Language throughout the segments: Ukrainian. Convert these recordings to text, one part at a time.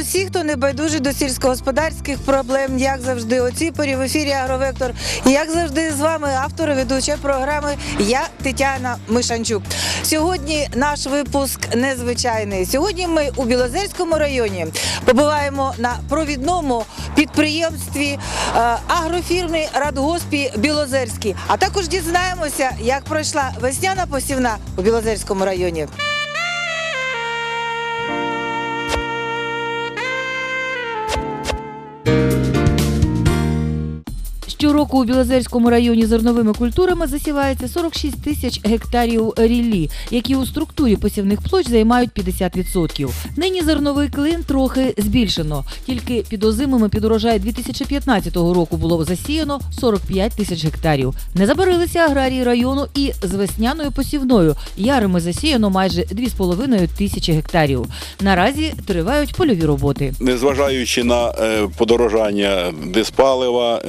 Усіх, хто не байдужий до сільськогосподарських проблем. Як завжди, у цій в ефірі Агровектор. І як завжди, з вами автор ведуча програми Я Тетяна Мишанчук. Сьогодні наш випуск незвичайний. Сьогодні ми у Білозерському районі побуваємо на провідному підприємстві е, агрофірми Радгоспі Білозерський. А також дізнаємося, як пройшла весняна посівна у Білозерському районі. Щороку у Білозерському районі зерновими культурами засівається 46 тисяч гектарів ріллі, які у структурі посівних площ займають 50%. Нині зерновий клин трохи збільшено. Тільки під озимими під урожай 2015 року було засіяно 45 тисяч гектарів. Не забарилися аграрії району і з весняною посівною. Ярами засіяно майже 2,5 тисячі гектарів. Наразі тривають польові роботи. незважаючи на е, подорожання диспалива,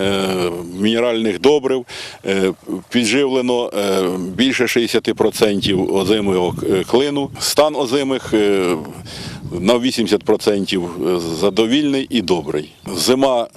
мінеральних добрив, е, підживлено е, більше 60% озимого е, клину. Стан озимих на 80% задовільний і добрий. Зима,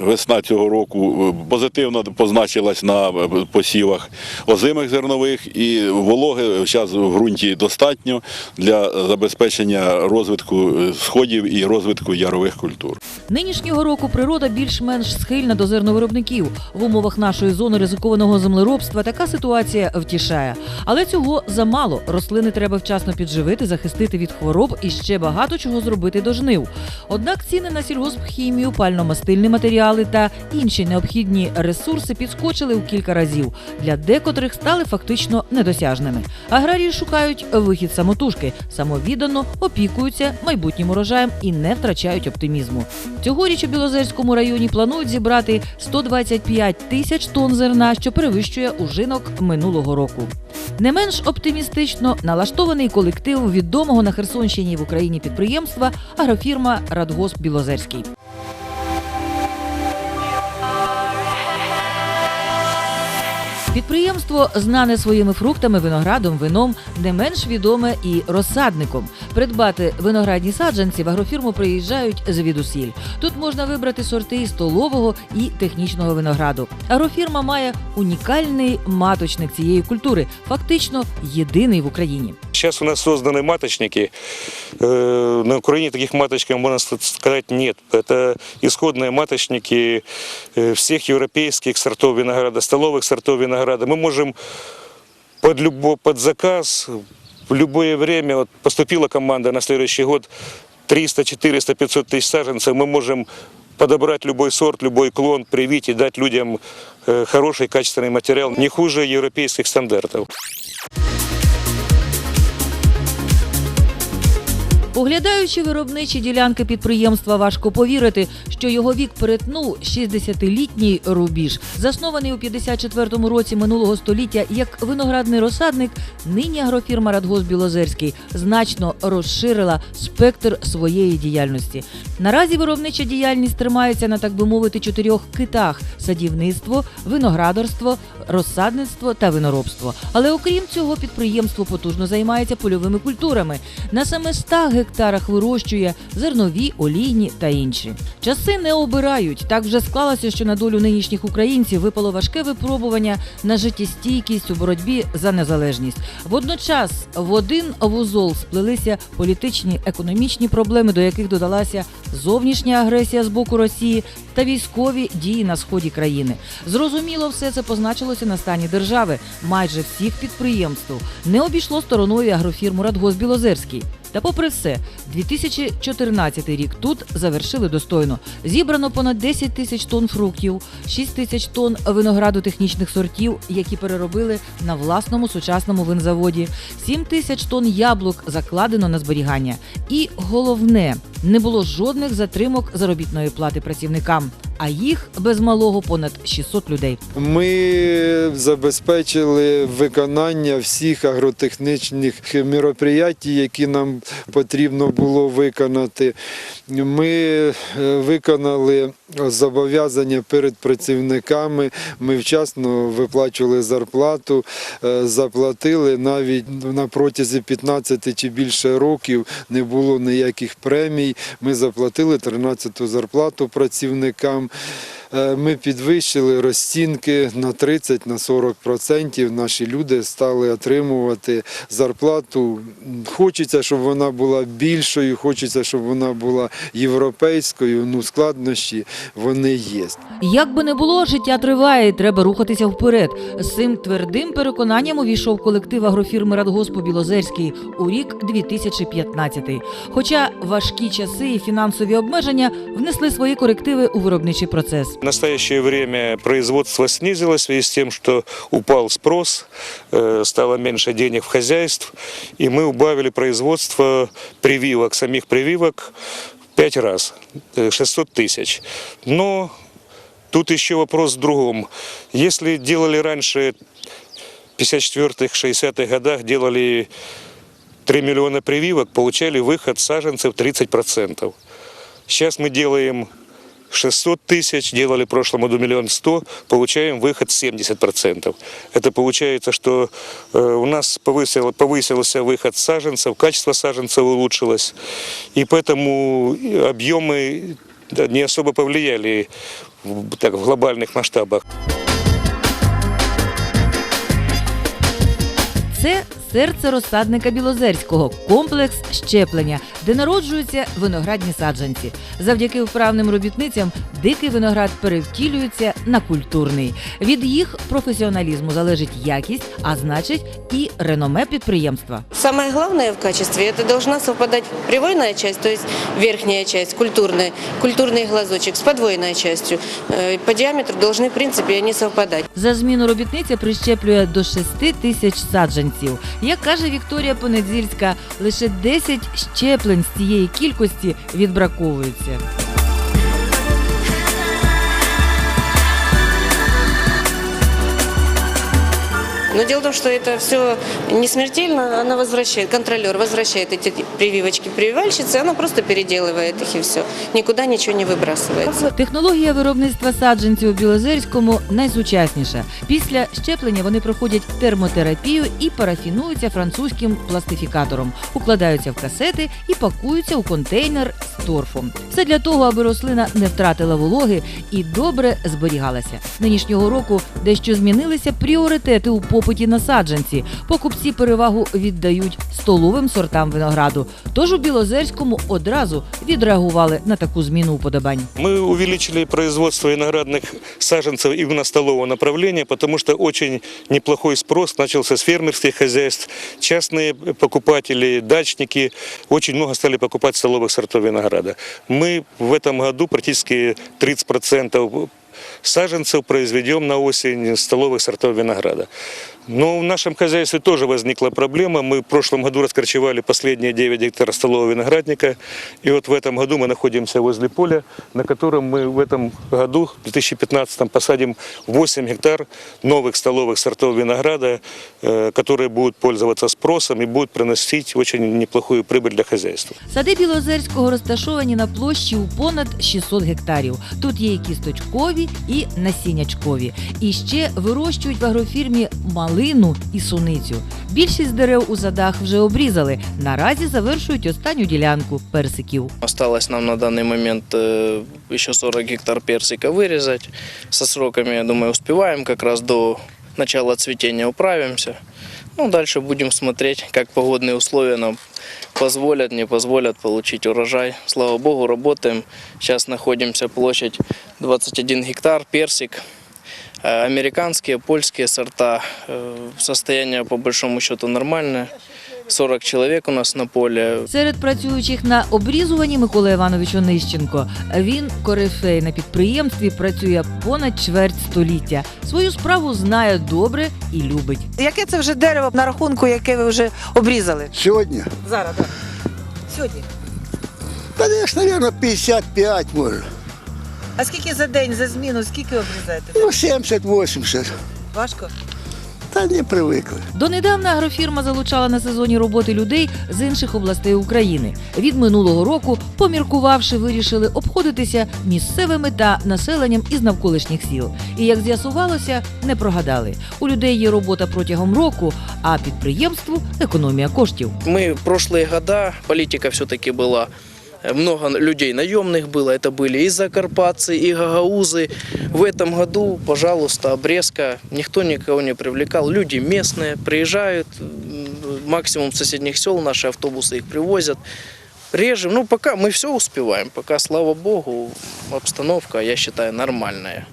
весна цього року позитивно позначилась на посівах озимих зернових і вологи зараз в ґрунті достатньо для забезпечення розвитку сходів і розвитку ярових культур. Нинішнього року природа більш-менш схильна до зерновиробників. В умовах нашої зони ризикованого землеробства така ситуація втішає. Але цього замало. Рослини треба вчасно підживити, захистити від хвороб і ще багато чого зробити до жнив. Однак ціни на сільгоспхімію, пально-мастильні матеріали та інші необхідні ресурси підскочили у кілька разів. Для декотрих стали фактично недосяжними. Аграрії шукають вихід самотужки, самовіддано опікуються майбутнім урожаєм і не втрачають оптимізму. Цьогоріч у Білозерському районі планують зібрати 125 тисяч тонн зерна, що перевищує ужинок минулого року. Не менш оптимістично налаштований колектив відомого на Херсонщині в Україні підприємства агрофірма Радгосп Білозерський. Підприємство знане своїми фруктами, виноградом, вином, не менш відоме і розсадником. Придбати виноградні саджанці в агрофірму приїжджають звідусіль. Тут можна вибрати сорти столового і технічного винограду. Агрофірма має унікальний маточник цієї культури, фактично єдиний в Україні. Сейчас у нас созданы маточники. Э, На Украине таких маточников, можно сказать, нет. Это исходные маточники э, всех европейских сортов винограда, столовых сортов винограда. Мы можем под, любо, под заказ в любое время, вот поступила команда на следующий год 300, 400, 500 тысяч саженцев, мы можем подобрать любой сорт, любой клон, привить и дать людям э, хороший, качественный материал, не хуже европейских стандартов. Оглядаючи виробничі ділянки підприємства, важко повірити, що його вік перетнув 60-літній рубіж. Заснований у 54-му році минулого століття як виноградний розсадник, нині агрофірма Радгосп Білозерський значно розширила спектр своєї діяльності. Наразі виробнича діяльність тримається на так би мовити чотирьох китах: садівництво, виноградарство, розсадництво та виноробство. Але окрім цього, підприємство потужно займається польовими культурами. На саме 100 гектарах вирощує зернові, олійні та інші. Часи не обирають. Так вже склалося, що на долю нинішніх українців випало важке випробування на життєстійкість у боротьбі за незалежність. Водночас в один вузол сплелися політичні, економічні проблеми, до яких додалася зовнішня агресія з боку Росії та військові дії на сході країни. Зрозуміло, все це позначилося на стані держави. Майже всіх підприємств не обійшло стороною агрофірму Радгосп Білозерський. Та попри все, 2014 рік тут завершили достойно. Зібрано понад 10 тисяч тонн фруктів, 6 тисяч тонн винограду технічних сортів, які переробили на власному сучасному винзаводі, 7 тисяч тонн яблук закладено на зберігання. І головне, не було жодних затримок заробітної плати працівникам, а їх без малого понад 600 людей. Ми забезпечили виконання всіх агротехнічних мероприятій, які нам потрібно було виконати. Ми е, виконали зобов'язання перед працівниками. Ми вчасно виплачували зарплату, е, заплатили навіть на протязі 15 чи більше років не було ніяких премій. Ми заплатили 13-ту зарплату працівникам. Е, Ми підвищили розцінки на 30 на 40%. Наші люди стали отримувати зарплату. Хочеться, щоб вона була більшою, хочеться, щоб вона була європейською. Ну, складнощі вони є. Як би не було, життя триває, і треба рухатися вперед. З цим твердим переконанням увійшов колектив агрофірми Радгоспу Білозерський у рік 2015. Хоча важкі часи і фінансові обмеження внесли свої корективи у виробничий процес. В настоящее время производство снизилось в связи с тем, что упал спрос, э, стало меньше денег в хозяйств, и мы убавили производство прививок, самих прививок пять раз, э, 600 тысяч. Но тут еще вопрос в другом. Если делали раньше в 54-х, 60-х годах, делали 3 миллиона прививок, получали выход саженцев 30%. Сейчас мы делаем 600 тысяч, делали в прошлом году миллион сто, получаем выход 70%. Это получается, что э, у нас повысил, повысился выход саженцев, качество саженцев улучшилось, и поэтому объемы не особо повлияли так, в глобальных масштабах. Це серце розсадника Білозерського, комплекс щеплення, де народжуються виноградні саджанці. Завдяки вправним робітницям дикий виноград перевтілюється на культурний. Від їх професіоналізму залежить якість, а значить і реноме підприємства. Самое главное в качестве это должна совпадать привойная часть, то есть верхняя часть, культурная, культурный глазочек с подвойной частью. Э, По диаметру должны, в принципе, они совпадать. За зміну робітниця прищеплює до 6 тисяч саджанців. Як каже Вікторія Понедільська, лише 10 щеплень з цієї кількості відбраковуються. Но дело в том, что это все не смертельно, она возвращает, контролер возвращает эти прививочки прививальщице, она просто переделывает их и все. Никуда ничего не выбрасывается. Технологія виробництва саджанців у Білозерському найсучасніша. Після щеплення вони проходять термотерапію і парафінуються французьким пластифікатором, укладаються в касети і пакуються у контейнер з торфом. Все для того, аби рослина не втратила вологи і добре зберігалася. Нинішнього року дещо змінилися пріоритети у попиті на саджанці. Покупці перевагу віддають столовим сортам винограду. Тож у Білозерському одразу відреагували на таку зміну уподобань. Мы увеличили производство виноградных саженцев именно столового направления, потому что очень неплохой спрос начался с фермерских хозяйств. Частные покупатели, дачники очень много стали покупать столовых сортов винограда. Мы в этом году практически 30% саженцев произведем на осень столовых сортов винограда. Но в нашем хозяйстве тоже возникла проблема. Мы в прошлом году раскорчевали последние 9 гектаров столового виноградника. И вот в этом году мы находимся возле поля, на котором мы в этом году, в 2015, посадим 8 гектар новых столовых сортов винограда, э, которые будут пользоваться спросом и будут приносить очень неплохую прибыль для хозяйства. Сади Білозерського розташовані на площі у понад 600 гектарів. Тут є і кісточкові, і насіннячкові. І ще вирощують в агрофірмі малину і суницю. Більшість дерев у садах вже обрізали. Наразі завершують останню ділянку персиків. Осталось нам на данный момент э, еще 40 гектар персика вырезать. Со сроками, я думаю, успеваем. Как раз до начала цветения управимся. Ну, дальше будем смотреть, как погодные условия нам позволят, не позволят получить урожай. Слава богу, работаем. Сейчас находимся площадь 21 гектар, персик. Э, Американские, польские сорта. Э, Состояние по большому счету нормальное. 40 человек у нас на поле. Серед працюючих на обрізуванні Микола Іванович Онищенко. Він корифей на підприємстві, працює понад чверть століття. Свою справу знає добре і любить. Яке це вже дерево на рахунку, яке ви вже обрізали? Сегодня? Зараз, так. Сьогодні. Да, десь, наверное, 55 может. А скільки за день, за зміну, скільки обрізаєте? Ну, 70-80. Важко? Та не привикли. Донедавна агрофірма залучала на сезоні роботи людей з інших областей України. Від минулого року, поміркувавши, вирішили обходитися місцевими та населенням із навколишніх сіл. І як з'ясувалося, не прогадали. У людей є робота протягом року, а підприємству економія коштів. Мы в прошлые года, политика все-таки была, э, Много людей наемных было, это были и закарпатцы, и гагаузы. В этом году, пожалуйста, обрезка, никто никого не привлекал. Люди местные, приезжают, максимум соседних сел наши автобусы их привозят. Режем, ну пока мы все успеваем, пока, слава богу, обстановка, я считаю, нормальная.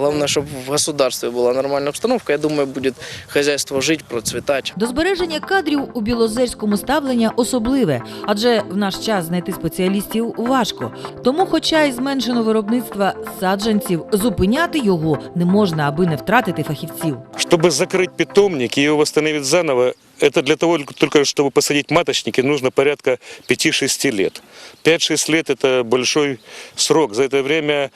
Главное, чтобы в государстве была нормальная обстановка, я думаю, будет хозяйство жить, процветать. До збереження кадрів у білозерському ставлення особливе, адже в наш час знайти спеціалістів важко. Тому, хоча й зменшено виробництва саджанців, зупиняти його не можна, аби не втратити фахівців. Чтобы закрыть питомник и его восстановить заново, это для того, только чтобы посадить маточники, нужно порядка 5-6 лет. 5-6 лет – это большой срок. За это время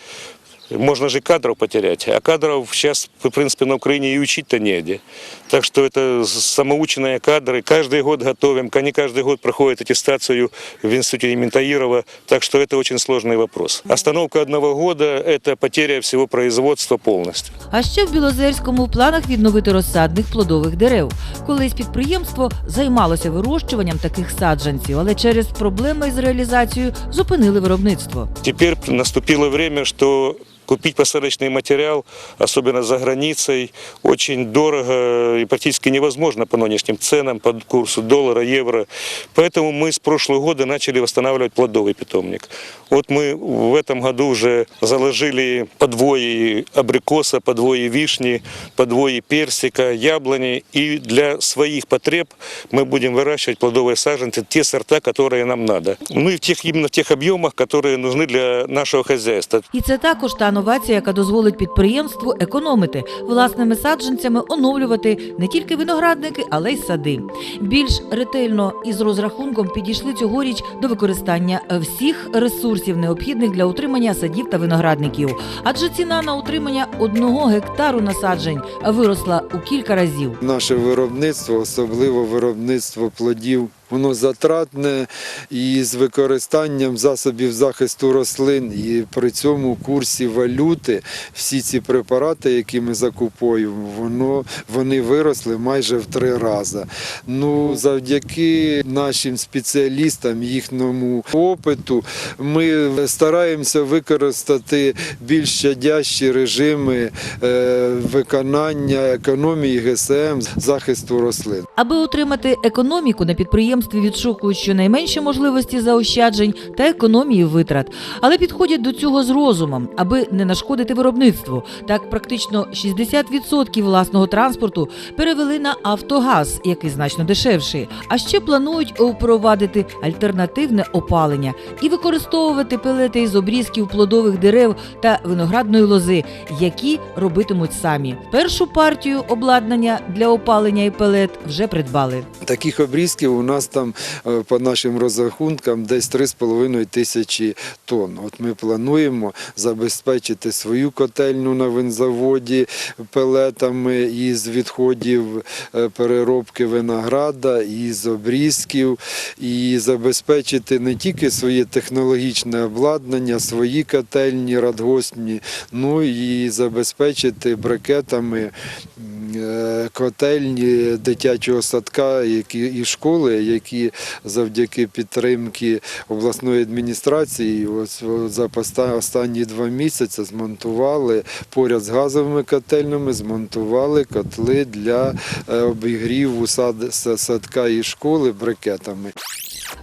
можно же и кадров потерять. А кадров сейчас, в принципе, на Украине и учить-то негде. Так что это самоученные кадры. Каждый год готовим. Они каждый год проходят аттестацию в институте Ментаирова. Так что это очень сложный вопрос. Остановка одного года – это потеря всего производства полностью. А ще в Білозерському в планах відновити розсадних плодових дерев. Колись підприємство займалося вирощуванням таких саджанців, але через проблеми з реалізацією зупинили виробництво. Теперь наступило время, что купить посадочный материал, особенно за границей, очень дорого и практически невозможно по нынешним ценам, по курсу доллара, евро. Поэтому мы с прошлого года начали восстанавливать плодовый питомник. Вот мы в этом году уже заложили подвои абрикоса, подвои вишни, подвои персика, яблони. И для своих потреб мы будем выращивать плодовые саженцы, те сорта, которые нам надо. Ну и в тех, именно в тех объемах, которые нужны для нашего хозяйства. І це також та новація, яка дозволить підприємству економити власними саджанцями, оновлювати не тільки виноградники, але й сади. Більш ретельно і з розрахунком підійшли цьогоріч до використання всіх ресурсів, необхідних для утримання садів та виноградників. Адже ціна на утримання одного гектару насаджень виросла у кілька разів. Наше виробництво, особливо виробництво плодів, воно затратне і з використанням засобів захисту рослин. І при цьому курсі валюти всі ці препарати, які ми закуповуємо, воно вони виросли майже в три рази. Ну, завдяки нашим спеціалістам, їхньому опиту, ми стараємося використати більш щадящі режими е, виконання економії ГСМ захисту рослин. Аби утримати економіку на підприємстві, відшукують щонайменші можливості заощаджень та економії витрат, але підходять до цього з розумом, аби не нашкодити виробництву. Так, практично 60% власного транспорту перевели на автогаз, який значно дешевший. А ще планують впровадити альтернативне опалення і використовувати пелети із обрізків плодових дерев та виноградної лози, які робитимуть самі. Першу партію обладнання для опалення і пелет вже придбали. Таких обрізків у нас там е, по нашим розрахункам десь 3,5 тисячі тонн. От ми плануємо забезпечити свою котельну на винзаводі пелетами із відходів е, переробки винограда, із обрізків, і забезпечити не тільки своє технологічне обладнання, свої котельні радгоспні, ну і забезпечити брикетами котельні дитячого садка і школи, які завдяки підтримки обласної адміністрації ось, за останні два місяці змонтували поряд з газовими котельнями, змонтували котли для е, обігріву садка і школи брикетами.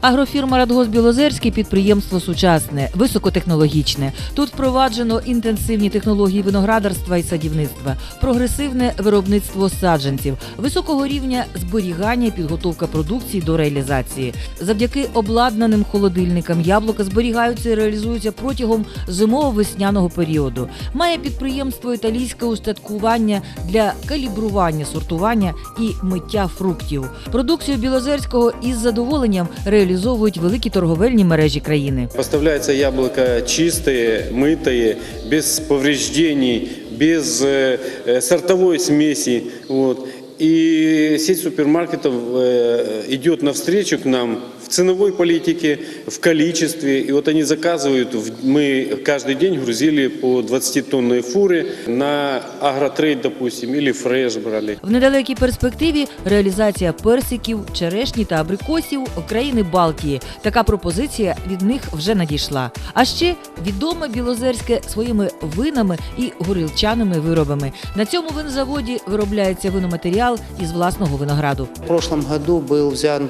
Агрофірма Радгосп Білозерський підприємство сучасне, високотехнологічне. Тут впроваджено інтенсивні технології виноградарства і садівництва, прогресивне виробництво саджанців, високого рівня зберігання і підготовка продукції до реалізації. Завдяки обладнаним холодильникам яблука зберігаються і реалізуються протягом зимово-весняного періоду. Має підприємство італійське устаткування для калібрування, сортування і миття фруктів. Продукцію Білозерського із задоволенням реалізовують великі торговельні мережі країни. Поставляется яблоко чистые, мытые, без повреждений, без э, э, сортовой смеси. Вот. И сеть супермаркетов э, идет навстречу к нам в ценовой политике, в количестве. И вот они заказывают, в- мы каждый день грузили по 20-тонной фуры на агротрейд, допустим, или фреш брали. В недалекій перспективі реалізація персиків, черешні та абрикосів в країни Балтії. Така пропозиція від них вже надійшла. А ще відоме Білозерське своїми винами і горілчаними виробами. На цьому винозаводі виробляється виноматеріал із власного винограду. В прошлом году был взят,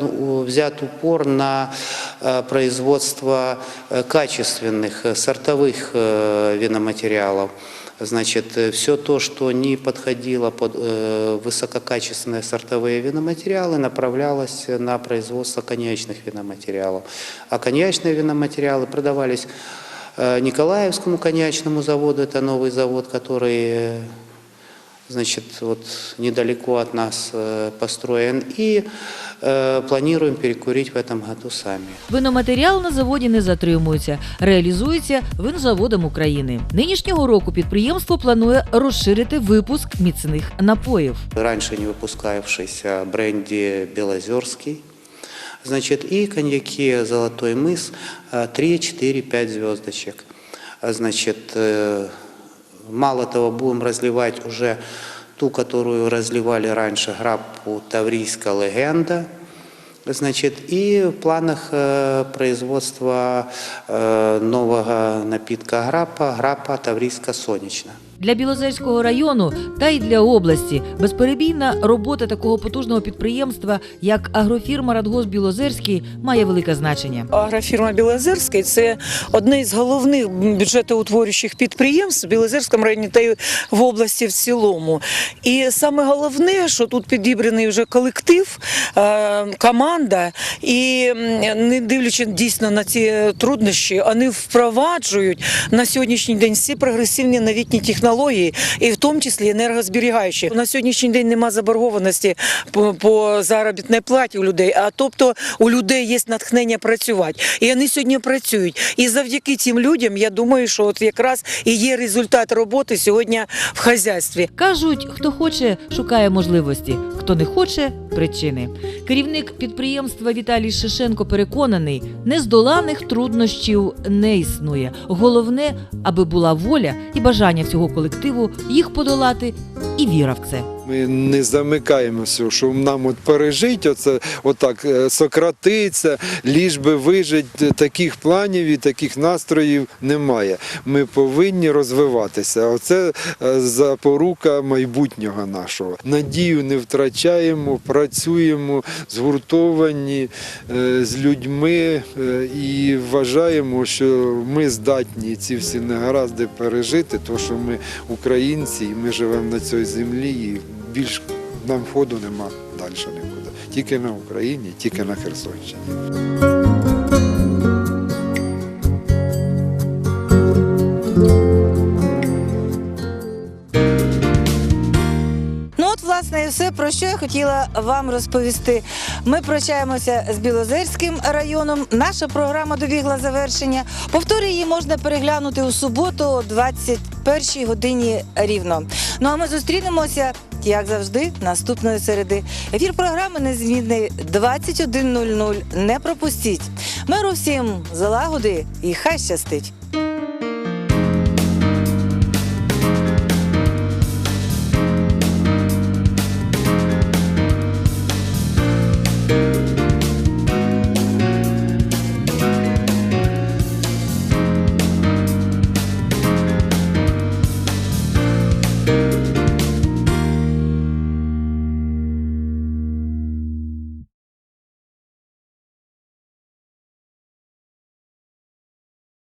взят упор на э, производство э, качественных э, сортовых э, виноматериалов. Значит, все то, что не подходило под э, высококачественные сортовые виноматериалы, направлялось на производство коньячных виноматериалов. А коньячные виноматериалы продавались э, Николаевскому коньячному заводу, это новый завод, который э, значит, вот недалеко от нас э, построен, и э, планируем перекурить в этом году сами. Виноматеріал на заводі не затримується, реалізується винзаводом України. Нинішнього року підприємство планує розширити випуск міцних напоїв. Раньше не выпускавшийся бренди «Белозерский», значит, и коньяки «Золотой мыс» э, 3, 4, 5 звездочек. А, Значит, э, мало того, будем разливать уже ту, которую разливали раньше, граппу «Таврийская легенда», Значит, и в планах э, производства э, нового напитка граппа, граппа «Таврийская сонячна». Для Білозерського району та й для області безперебійна робота такого потужного підприємства, як агрофірма Радгосп Білозерський, має велике значення. Агрофірма Білозерський це одне із головних бюджетоутворюючих підприємств в Білозерському районі та й в області в цілому. І саме головне, що тут підібраний вже колектив, е, команда, і не дивлячись дійсно на ці труднощі, вони впроваджують на сьогоднішній день всі прогресивні новітні технології, і в тому числі енергозберігаючі. На сьогоднішній день нема заборгованості по, по заробітній платі у людей. А тобто у людей є натхнення працювати. І вони сьогодні працюють. І завдяки цим людям я думаю, що от якраз і є результат роботи сьогодні в хазяйстві. Кажуть, хто хоче, шукає можливості, хто не хоче причини. Керівник підприємства Віталій Шишенко переконаний, нездоланих труднощів не існує. Головне, аби була воля і бажання всього колективу їх подолати, і віра в це. Ми не замикаємося, що нам от пережить, оце отак е, сократиться, ліж би вижить. Таких планів і таких настроїв немає. Ми повинні розвиватися. Оце е, запорука майбутнього нашого. Надію не втрачаємо, працюємо згуртовані е, з людьми е, і вважаємо, що ми здатні ці всі негаразди пережити, тому що ми українці, і ми живемо на цій землі. Більш нам ходу нема далі нікуди. Тільки на Україні, тільки на Херсонщині. Ну власне, і все, про що я хотіла вам розповісти. Ми прощаємося з Білозерським районом. Наша програма добігла завершення. Повтори її можна переглянути у суботу о 21 годині рівно. Ну а ми зустрінемося, як завжди, наступної середи. Ефір програми незмінний 21.00. Не пропустіть. Миру всім залагоди і хай щастить!